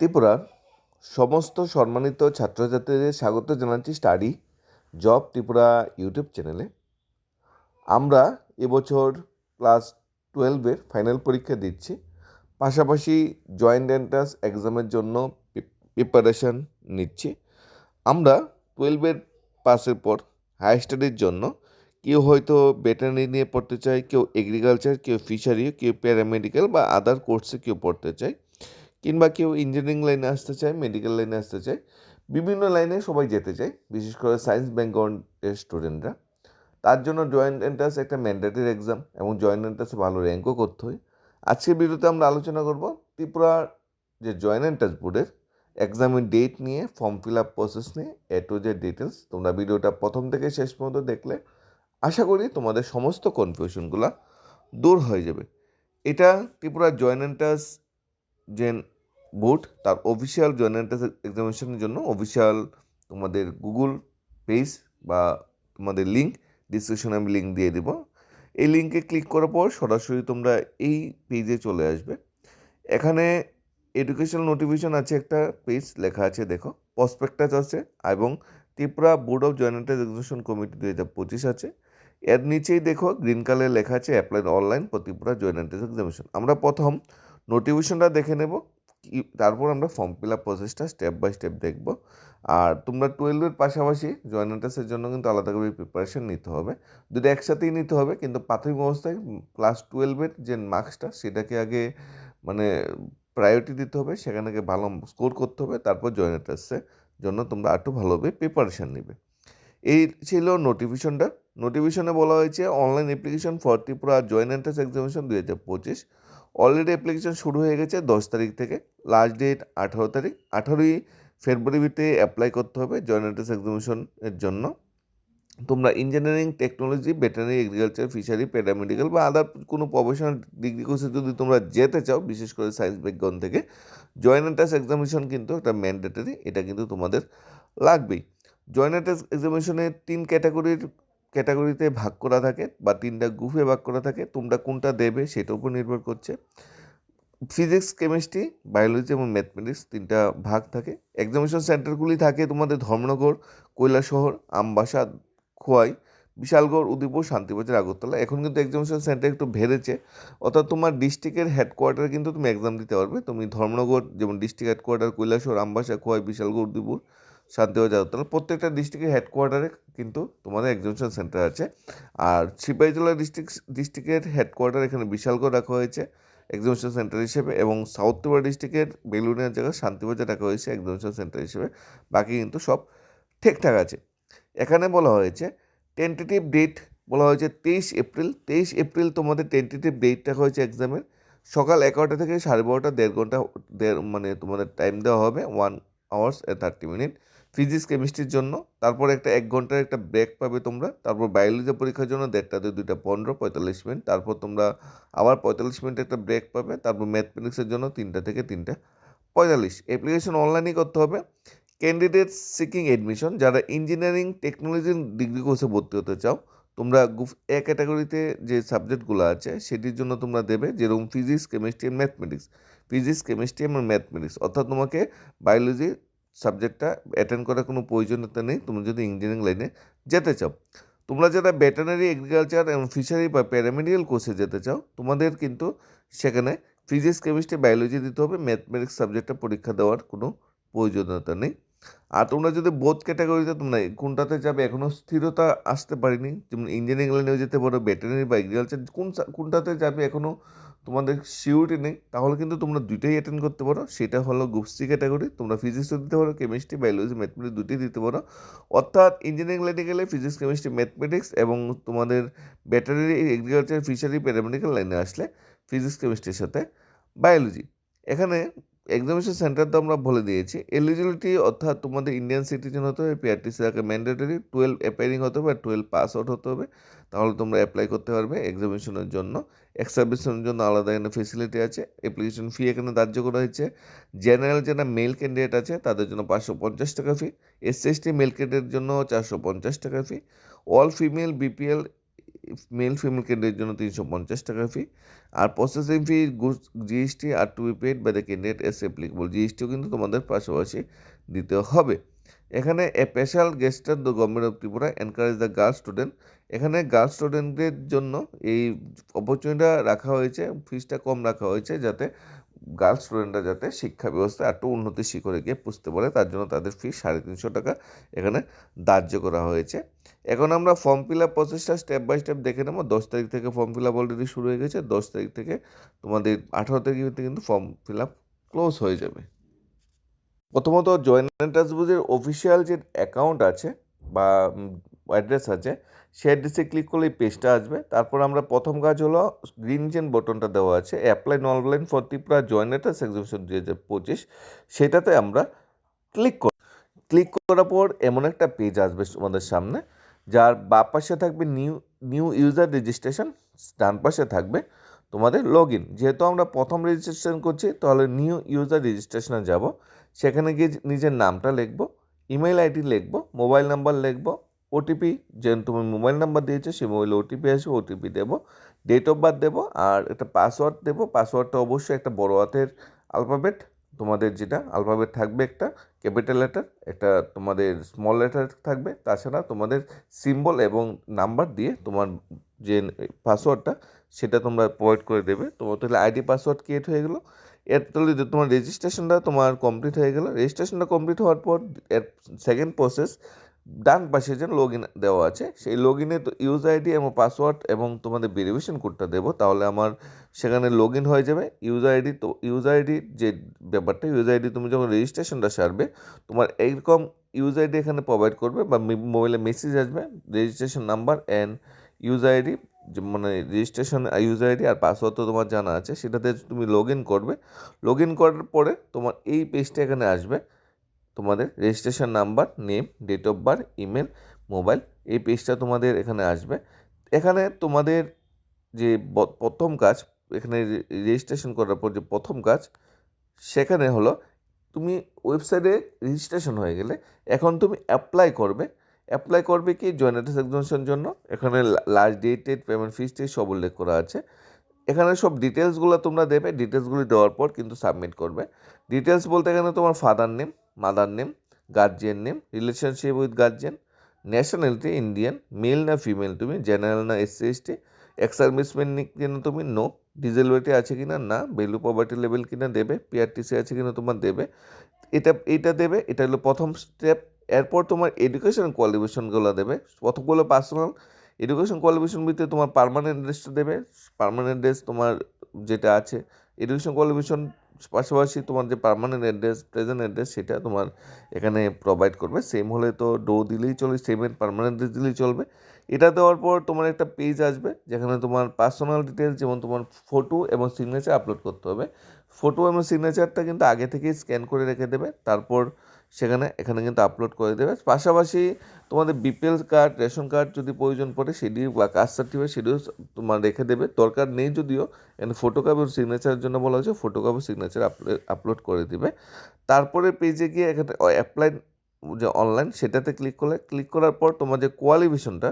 ত্রিপুরার সমস্ত সম্মানিত ছাত্রছাত্রীদের স্বাগত জানাচ্ছি স্টাডি জব ত্রিপুরা ইউটিউব চ্যানেলে। আমরা এবছর ক্লাস টুয়েলভের ফাইনাল পরীক্ষা দিচ্ছি। পাশাপাশি জয়েন্ট এন্ট্রান্স এক্সামের জন্য প্রিপারেশান নিচ্ছি। আমরা টুয়েলভের পাসের পর হায়ার স্টাডির জন্য কেউ হয়তো ভেটেরিনারি নিয়ে পড়তে চায়, কেউ এগ্রিকালচার কেউ ফিশারি কেউ প্যারামেডিক্যাল বা আদার কোর্সে কেউ পড়তে চায়। কিংবা কেউ ইঞ্জিনিয়ারিং লাইনে আসতে চায় মেডিকেল লাইনে আসতে চায়, বিভিন্ন লাইনে সবাই যেতে চায়, বিশেষ করে সায়েন্স ব্যাকগ্রাউন্ডের স্টুডেন্টরা তার জন্য জয়েন্ট এন্ট্রান্স একটা ম্যান্ডেটরি এক্সাম এবং জয়েন্ট এন্ট্রান্সে ভালো র্যাঙ্কও করতে হয়। আজকের ভিডিওতে আমরা আলোচনা করব ত্রিপুরার যে জয়েন্ট এন্ট্রান্স বোর্ডের এক্সামের ডেট নিয়ে ফর্ম ফিল আপ প্রসেস নিয়ে এ টু জেড ডিটেলস তোমরা ভিডিওটা প্রথম থেকে শেষ পর্যন্ত দেখলে আশা করি তোমাদের সমস্ত কনফিউশনগুলো দূর হয়ে যাবে। এটা ত্রিপুরা জয়েন্ট এন্ট্রান্স যে বোর্ড তার অফিসিয়াল জয়েন্ট এন্ট্রান্স এক্সামিনেশনের জন্য অফিসিয়াল তোমাদের গুগল পেজ বা তোমাদের লিঙ্ক ডিসক্রিপশনে আমি লিঙ্ক দিয়ে দেবো। এই লিঙ্কে ক্লিক করার পর সরাসরি তোমরা এই পেজে চলে আসবে। এখানে এডুকেশনাল নোটিফিকেশন আছে একটা পেজ লেখা আছে দেখো প্রসপেক্টাস আছে এবং Tripura board of joint examination committee দু হাজার পঁচিশ আছে। এর নিচেই দেখো গ্রিন কালারে লেখা আছে apply online for Tripura joint examination আমরা প্রথম নোটিফিকেশনটা দেখে নেব। তারপর আমরা ফর্ম ফিল আপ প্রসেসটা স্টেপ বাই স্টেপ দেখব। আর তোমরা টুয়েলভের পাশাপাশি জয়েন্ট এন্ট্রান্সের জন্য কিন্তু আলাদাভাবে প্রিপারেশন নিতে হবে। দুটো একসাথেই নিতে হবে, কিন্তু প্রাথমিক অবস্থায় ক্লাস টুয়েলভের যে মার্কসটা সেটাকে আগে মানে প্রায়োরিটি দিতে হবে। সেখানে ভালো স্কোর করতে হবে, তারপর জয়েন এন্ট্রান্সের জন্য তোমরা একটু ভালোভাবে প্রিপারেশান নেবে। এই ছিল নোটিফিকেশনটা নোটিফিকেশনে বলা হয়েছে online application for Tripura joint entrance examination দু হাজার পঁচিশ। অলরেডি অ্যাপ্লিকেশন শুরু হয়ে গেছে দশ তারিখ থেকে। লাস্ট ডেট আঠারো তারিখ। আঠারোই ফেব্রুয়ারিতে অ্যাপ্লাই করতে হবে জয়েন্ট এন্ট্রান্স এক্সামিনেশনের জন্য। তোমরা engineering technology veterinary agriculture fishery paramedical বা আদার কোনো প্রফেশনাল ডিগ্রি কোর্সে যদি তোমরা যেতে চাও, বিশেষ করে সায়েন্স ব্যাকগ্রাউন্ড থেকে জয়েন্ট এন্ট্রান্স এক্সামিনেশন কিন্তু একটা ম্যান্ডেটরি এটা কিন্তু তোমাদের লাগবেই। জয়েন্ট এন্ট্রান্স এক্সামিনেশনে তিন ক্যাটাগরির ক্যাটাগরিতে ভাগ করা থাকে বা তিনটা গ্রুপে ভাগ করা থাকে, তোমরা কোনটা দেবে সেটার উপর নির্ভর করছে। ফিজিক্স, কেমিস্ট্রি, বায়োলজি এবং ম্যাথমেটিক্স তিনটা ভাগ থাকে। এক্সামিনেশন সেন্টারগুলি থাকে তোমাদের ধর্মনগর, কৈলাসহর, আমবাসা, খোয়াই, বিশালগড়, উদয়পুর, শান্তিবাজার, আগরতলা। এখন কিন্তু এক্সামিনেশন সেন্টার একটু বেড়েছে অর্থাৎ তোমার ডিস্ট্রিক্টের হেডকোয়ার্টারে কিন্তু তুমি এক্সাম দিতে পারবে। তুমি ধর্মনগর যেমন ডিস্ট্রিক্ট হেডকোয়ার্টার কৈলাসহর, আমবাসা, খোয়াই, বিশালগড়, উদয়পুর শান্তিবাজার আগরতলা প্রত্যেকটা ডিস্ট্রিক্টের হেডকোয়ার্টারে কিন্তু তোমাদের এক্সিবিশন সেন্টার আছে। আর সিপাহীজলা ডিস্ট্রিক্ট ডিস্ট্রিক্টের হেডকোয়ার্টার এখানে বিশালগড় রাখা হয়েছে এক্সিবিশন সেন্টার হিসেবে এবং সাউথ ত্রিপুরা ডিস্ট্রিক্টের বেলুনিয়ার জায়গায় শান্তিবাজার রাখা হয়েছে এক্সিবিশন সেন্টার হিসেবে। বাকি কিন্তু সব ঠিকঠাক আছে। এখানে বলা হয়েছে টেন্টেটিভ ডেট বলা হয়েছে তেইশ এপ্রিল। তেইশ এপ্রিল তোমাদের টেন্টেটিভ ডেট রাখা হয়েছে এক্সামের সকাল এগারোটা থেকে সাড়ে বারোটা, দেড় ঘণ্টা, দেড় মানে তোমাদের টাইম দেওয়া হবে one hours thirty minute physics কেমিস্ট্রির জন্য। তারপর একটা এক ঘণ্টার একটা ব্রেক পাবে তোমরা। তারপর বায়োলজি পরীক্ষার জন্য দেড়টা দেড়টাতে দুইটা, পনেরো, পঁয়তাল্লিশ মিনিট। তারপর তোমরা আবার পঁয়তাল্লিশ মিনিট একটা ব্রেক পাবে। তারপর ম্যাথমেটিক্সের জন্য তিনটা থেকে তিনটা। পঁয়তাল্লিশ অ্যাপ্লিকেশন অনলাইনেই করতে হবে। ক্যান্ডিডেট সিকিং এডমিশন যারা ইঞ্জিনিয়ারিং টেকনোলজি ডিগ্রি কোর্সে ভর্তি হতে চাও, তোমরা গ্রুপ এ ক্যাটাগরিতে যে সাবজেক্টগুলো আছে, সেটির জন্য তোমরা দেবে যেরকম physics chemistry mathematics physics chemistry এবং ম্যাথমেটিক্স অর্থাৎ তোমাকে বায়োলজি সাবজেক্টটা অ্যাটেন্ড করার কোনো প্রয়োজনীয়তা নেই। তুমি যদি ইঞ্জিনিয়ারিং লাইনে যেতে চাও, তোমরা যারা ভেটেনারি এগ্রিকালচার এবং ফিশারি বা প্যারামেডিক্যাল কোর্সে যেতে চাও, তোমাদের কিন্তু সেখানে ফিজিক্স কেমিস্ট্রি বায়োলজি দিতে হবে। ম্যাথমেটিক্স সাবজেক্টটা পরীক্ষা দেওয়ার কোনো প্রয়োজনীয়তা নেই। আর তোমরা যদি বোধ ক্যাটাগরিতে তোমরা কোনটাতে যাবে এখনও স্থিরতা আসতে পারিনি। যেমন ইঞ্জিনিয়ারিং লাইনেও যেতে পারো ভেটেনারি বা এগ্রিকালচার কোন কোনটাতে যাবে এখনও তোমাদের সিউরিটি নেই, তাহলে কিন্তু তোমরা দুইটাই অ্যাটেন্ড করতে পারো। সেটা হলো গ্রুপ সি ক্যাটাগরি তোমরা ফিজিক্সও দিতে পারো কেমিস্ট্রি বায়োলজি ম্যাথমেটিক্স দুটোই দিতে পারো। অর্থাৎ ইঞ্জিনিয়ারিং লাইনে গেলে ফিজিক্স কেমিস্ট্রি ম্যাথমেটিক্স এবং তোমাদের ব্যাটারি এগ্রিকালচার ফিশারি প্যারামেডিক্যাল লাইনে আসলে ফিজিক্স কেমিস্ট্রির সাথে বায়োলজি এখানে এক্সামিনেশন সেন্টার তো আমরা বলে দিয়েছি। এলিজিবিলিটি অর্থাৎ তোমাদের ইন্ডিয়ান সিটিজেন হতে হবে পিআরটিসি রাখে ম্যান্ডেটরি টুয়েলভ অ্যাপেয়ারিং হতে হবে টুয়েলভ পাস আউট হতে হবে। তাহলে তোমরা অ্যাপ্লাই করতে পারবে এক্সামিনেশনের জন্য। এক্সামিনেশনের জন্য আলাদা এখানে ফেসিলিটি আছে অ্যাপ্লিকেশন ফি এখানে ধার্য করা হয়েছে। জেনারেল যারা মেল ক্যান্ডিডেট আছে, তাদের জন্য পাঁচশো পঞ্চাশ টাকা fee S S T male ক্যান্ডিডেটের জন্য চারশো পঞ্চাশ টাকা fee all female BPL male female candidate জন্য তিনশো পঞ্চাশ টাকা fee R processing fee GST are to be paid by the candidate as applicable জিএসটিও কিন্তু তোমাদের পাশাপাশি দিতে হবে। এখানে a special gesture the government of Tripura encourage the girls student এখানে গার্লস স্টুডেন্টদের জন্য এই অপরচুনিটিটা রাখা হয়েছে ফিসটা কম রাখা হয়েছে যাতে গার্লস স্টুডেন্টরা যাতে শিক্ষা ব্যবস্থা একটু উন্নতি শিখরে গিয়ে পুষতে পারে তার জন্য তাদের ফি সাড়ে তিনশো টাকা এখানে ধার্য করা হয়েছে। এখন আমরা ফর্ম ফিল আপ প্রসেসটা স্টেপ বাই স্টেপ দেখে নেব। দশ তারিখ থেকে ফর্ম ফিল আপ অলরেডি শুরু হয়ে গেছে। দশ তারিখ থেকে তোমাদের আঠারো তারিখ কিন্তু ফর্ম ফিল আপ ক্লোজ হয়ে যাবে। প্রথমত জয়েন্ট এন্টারপ্রাইজের অফিসিয়াল যে অ্যাকাউন্ট আছে বা অ্যাড্রেস আছে, সেই অ্যাড্রেসে ক্লিক করলে পেজটা আসবে। তারপর আমরা প্রথম কাজ হলো গ্রিন জেন বটনটা দেওয়া আছে। Apply online for Tripura joint entrance examination দুই হাজার পঁচিশ। সেটাতে আমরা ক্লিক কর ক্লিক করার পর এমন একটা পেজ আসবে আমাদের সামনে, যার বা পাশে থাকবে নিউ নিউ ইউজার রেজিস্ট্রেশন ডান পাশে থাকবে তোমাদের লগ ইন যেহেতু আমরা প্রথম রেজিস্ট্রেশন করছি, তাহলে নিউ ইউজার রেজিস্ট্রেশনে যাব। সেখানে গিয়ে নিজের নামটা লিখব। ইমেল আইডি লিখব, মোবাইল নাম্বার লিখব ওটিপি যে তুমি মোবাইল নাম্বার দিয়েছ, সেই মোবাইলে ওটিপি আসবে ওটিপি দেবো ডেট অফ বার্থ দেবো, আর একটা পাসওয়ার্ড দেবো পাসওয়ার্ডটা অবশ্যই একটা বড় হাতের আলফাবেট তোমাদের যেটা আলফাবেট থাকবে একটা ক্যাপিটাল লেটার একটা তোমাদের স্মল লেটার থাকবে, তাছাড়া তোমাদের সিম্বল এবং নাম্বার দিয়ে তোমার যে পাসওয়ার্ডটা সেটা তোমরা প্রোভাইড করে দেবে, তোমার তাহলে আইডি পাসওয়ার্ড ক্রিয়েট হয়ে গেলো এর যে তোমার রেজিস্ট্রেশনটা তোমার কমপ্লিট হয়ে গেলো। রেজিস্ট্রেশনটা কমপ্লিট হওয়ার পর এর সেকেন্ড প্রসেস ডান পাশে যে লগ ইন দেওয়া আছে, সেই লগ ইনে তো ইউজ আইডি এবং পাসওয়ার্ড এবং তোমাদের ভেরিফিকেশন কোডটা দেবো। তাহলে আমার সেখানে লগ ইন হয়ে যাবে। ইউজ আইডি তো ইউজ আইডি যে ব্যাপারটা ইউজ আইডি তুমি যখন রেজিস্ট্রেশনটা সারবে, তোমার এইরকম ইউজ আইডি এখানে প্রোভাইড করবে বা মোবাইলে মেসেজ আসবে registration number and user ID মানে রেজিস্ট্রেশন ইউজ আইডি আর পাসওয়ার্ড তো তোমার জানা আছে, সেটাতে তুমি লগ ইন করবে। লগ ইন করার পরে তোমার এই পেজটা এখানে আসবে। তোমাদের registration number name date of birth email mobile এই পেজটা তোমাদের এখানে আসবে। এখানে তোমাদের যে প্রথম কাজ, এখানে রেজিস্ট্রেশন করার পর যে প্রথম কাজ, সেখানে হলো তুমি ওয়েবসাইটে রেজিস্ট্রেশন হয়ে গেলে, এখন তুমি অ্যাপ্লাই করবে। অ্যাপ্লাই করবে কি? জয়েন্ট এক্সামিনেশন জন্য। এখানে last date date payment fees টিস সব উল্লেখ করা আছে। এখানে সব ডিটেলসগুলো তোমরা দেবে। ডিটেলসগুলি দেওয়ার পর কিন্তু সাবমিট করবে। ডিটেলস বলতে এখানে তোমার father name mother name guardian name relationship with guardian nationality Indian male না ফিমেল তুমি জেনারেল না এসসি এসটি এক্স সার্ভিসম্যান কিনা তুমি নো ডিজেবিলিটি আছে কিনা, না বেলু পভার্টি লেভেল কিনা দেবে পিআরটিসি আছে কিনা তোমার দেবে। এটা, এইটা দেবে, এটা হলো প্রথম স্টেপ এরপর তোমার এডুকেশন কোয়ালিফিকেশনগুলো দেবে। কতগুলো পার্সোনাল এডুকেশন কোয়ালিফিকেশন ভিতরে তোমার পারমানেন্ট ড্রেসটা দেবে। পারমানেন্ট ড্রেস তোমার যেটা আছে এডুকেশন কোয়ালিফিকেশন পাশাপাশি তোমার যে পারমানেন্ট অ্যাড্রেস প্রেজেন্ট অ্যাড্রেস সেটা তোমার এখানে প্রোভাইড করবে। সেম হলে তো ডো দিলেই চলবে সেমের পারমানেন্ট অ্যাড্রেস দিলেই চলবে। এটা দেওয়ার পর তোমার একটা পেজ আসবে, যেখানে তোমার পার্সোনাল ডিটেলস যেমন তোমার ফটো এবং সিগনেচার আপলোড করতে হবে। ফটো এবং সিগনেচারটা কিন্তু আগে থেকেই স্ক্যান করে রেখে দেবে। তারপর সেখানে, এখানে কিন্তু আপলোড করে দেবে। পাশাপাশি তোমাদের বিপিএল কার্ড রেশন কার্ড যদি প্রয়োজন পড়ে, সেটি বা কাস্ট সার্টিফিকেট সেটিও তোমার রেখে দেবে। দরকার নেই যদিও, এখানে ফটোকপি সিগনেচারের জন্য বলা হয়েছে ফটোকপি সিগনেচার আপলোড করে দিবে। তারপরে পেজে গিয়ে এখানে অ্যাপ্লাই যে অনলাইন সেটাতে ক্লিক করলে ক্লিক করার পর তোমার যে কোয়ালিফিকেশনটা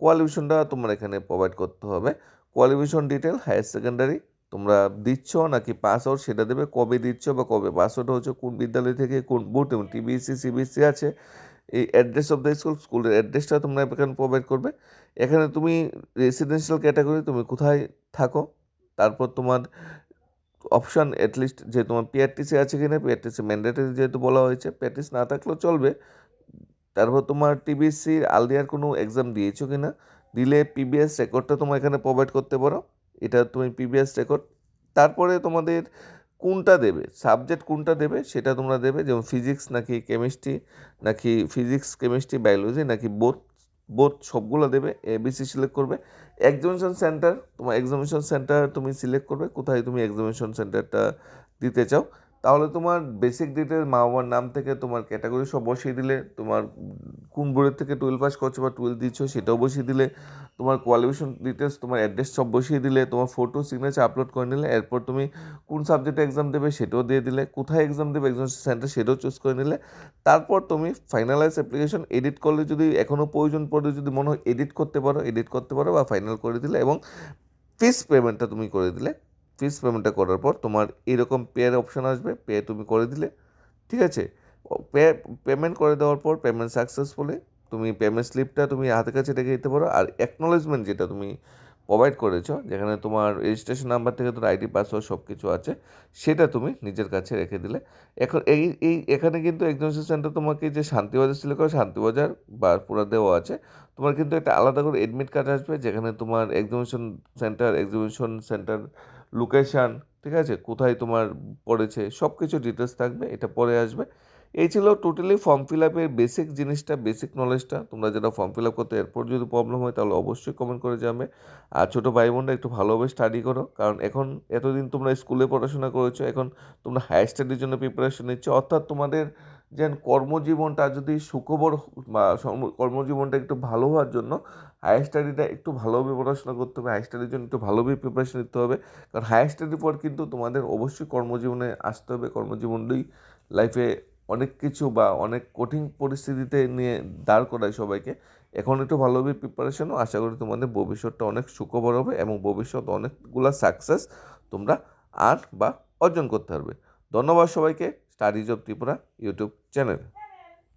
কোয়ালিফিকেশনটা তোমার এখানে প্রোভাইড করতে হবে। কোয়ালিফিকেশন ডিটেল হায়ার সেকেন্ডারি তোমরা দিচ্ছ নাকি পাস আউট সেটা দেবে, কবে দিচ্ছ বা কবে? পাস আউট হচ্ছে কোন বিদ্যালয় থেকে কোন বোর্ড এবং টিবিএসসি সিবিএসসি আছে। এই অ্যাড্রেস অফ দ্য স্কুল স্কুলের অ্যাড্রেসটা তোমরা এখানে প্রোভাইড করবে। এখানে তুমি রেসিডেন্সিয়াল ক্যাটাগরি তুমি কোথায় থাকো, তারপর তোমার অপশান অ্যাটলিস্ট যে তোমার পিআরটিসি আছে কি না পিআরটিসি ম্যান্ডেটারি যেহেতু বলা হয়েছে পিআরটিসি না থাকলেও চলবে। তারপর তোমার টিবিএসসি আলদিয়ার কোনো এক্সাম দিয়েছ কি না দিলে পিবিএস রেকর্ডটা তোমার এখানে প্রোভাইড করতে পারো। এটা তুমি প্রিভিয়াস রেকর্ড তারপরে তোমাদের কোনটা দেবে সাবজেক্ট কোনটা দেবে সেটা তোমরা দেবে, যেমন ফিজিক্স নাকি কেমিস্ট্রি নাকি ফিজিক্স কেমিস্ট্রি বায়োলজি নাকি বোথ বোথ সবগুলো দেবে এবিসি সিলেক্ট করবে। এক্সামিনেশন সেন্টার তোমার এক্সামিনেশন সেন্টার তুমি সিলেক্ট করবে, কোথায় তুমি এক্সামিনেশন সেন্টারটা দিতে চাও। তাহলে তোমার বেসিক ডিটেলস মা বাবার নাম থেকে তোমার ক্যাটাগরি সব বসিয়ে দিলে, তোমার কোন বোর্ডের থেকে টুয়েলভ পাস করছ বা টুয়েলভ দিচ্ছ সেটাও বসিয়ে দিলে, তোমার কোয়ালিফিকেশন ডিটেলস তোমার অ্যাড্রেস সব বসিয়ে দিলে, তোমার ফটো সিগনেচার আপলোড করে নিলে, এরপর তুমি কোন সাবজেক্টে এক্সাম দেবে সেটাও দিয়ে দিলে, কোথায় এক্সাম দেবে এক্সাম সেন্টার সেটাও চুজ করে নিলে, তারপর তুমি ফাইনালাইজ অ্যাপ্লিকেশন এডিট করলে যদি এখনও প্রয়োজন পড়ে, যদি মনে হয় এডিট করতে পারো এডিট করতে পারো বা ফাইনাল করে দিলে এবং ফিস পেমেন্টটা তুমি করে দিলে ফিস পেমেন্টটা করার পর তোমার এরকম পেয়ের অপশান আসবে পে তুমি করে দিলে, ঠিক আছে? পে পেমেন্ট করে দেওয়ার পর পেমেন্ট সাকসেসফুলি তুমি পেমেন্ট স্লিপটা তুমি হাতের কাছে রেখে দিতে পারো। আর অ্যাকনোলেজমেন্ট যেটা তুমি প্রোভাইড করেছ, যেখানে তোমার রেজিস্ট্রেশন নাম্বার থেকে তোর আইডি পাসওয়ার্ড সব কিছু আছে, সেটা তুমি নিজের কাছে রেখে দিলে। এখন এই এই, এখানে কিন্তু এক্সামিনেশন সেন্টার তোমাকে যে শান্তিবাজার সিলেক্ট করে, শান্তিবাজার বা পুরা দেওয়া আছে, তোমার কিন্তু একটা আলাদা করে এডমিট কার্ড আসবে, যেখানে তোমার examination centre examination centre location ঠিক আছে? কোথায় তোমার পড়েছে? সব কিছু ডিটেলস থাকবে এটা পরে আসবে। এই ছিল টোটালি ফর্ম ফিল আপের বেসিক জিনিসটা বেসিক নলেজটা তোমরা যেটা ফর্ম ফিল আপ করতে এরপর যদি প্রবলেম হয়, তাহলে অবশ্যই কমেন্ট করে যাবে আর ছোটো ভাই বোনরা একটু ভালোভাবে স্টাডি করো, কারণ এখন এতদিন তোমরা স্কুলে পড়াশোনা করেছ, এখন তোমরা হায়ার স্টাডির জন্য প্রিপারেশন নিচ্ছ। অর্থাৎ তোমাদের যেন কর্মজীবনটা যদি সুখবর বা কর্মজীবনটা একটু ভালো হওয়ার জন্য হায়ার স্টাডিটা একটু ভালোভাবে পড়াশোনা করতে হবে হায়ার স্টাডির জন্য একটু ভালোভাবে প্রিপারেশন নিতে হবে। কারণ হায়ার স্টাডির পর কিন্তু তোমাদের অবশ্যই কর্মজীবনে আসতে হবে, কর্মজীবনটাই লাইফে অনেক কিছু বা অনেক কঠিন পরিস্থিতিতে নিয়ে দাঁড় করায় সবাইকে। এখন একটু ভালোভাবে প্রিপারেশনও আশা করি তোমাদের ভবিষ্যৎটা অনেক সুখবর হবে এবং ভবিষ্যৎ অনেকগুলো সাকসেস তোমরা আর বা অর্জন করতে পারবে। ধন্যবাদ সবাইকে। Studies of Tripura YouTube channel